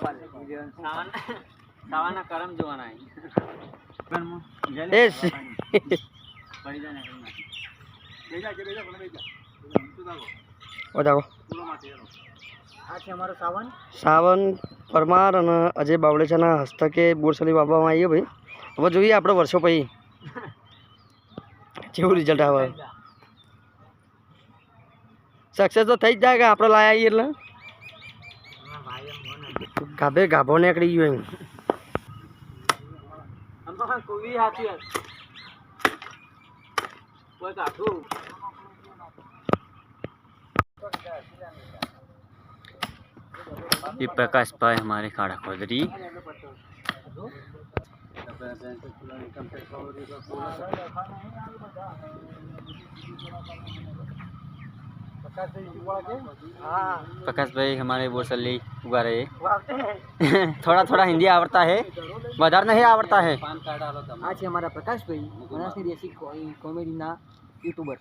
સાવન સાવાના કરમ જોવાના એ બતાવો આ છે અમારો સાવન. સાવન પરમાર અને અજય બાવળેચાના હસ્તકે બોરસલી વાપવામાં આવીએ ભાઈ. હવે જોઈએ આપણે વર્ષો પછી. જેવું રિઝલ્ટ આવે. સક્સેસ તો થઈ જ જાય કે આપણે લાયા આવીએ એટલે. ગાભે ગાભો નીકળી ગયો એમ આમાં કુવી હાથી કોઈ કાઠું ये प्रकाश भाई हमारे खाड़ा खोद प्रकाश भाई हमारे बोसली उगा रहे थोड़ा थोड़ा हिंदी आवड़ता है बाज़ार नहीं आवड़ता है। आज हमारा प्रकाश भाई कॉमेडी ना यूट्यूबर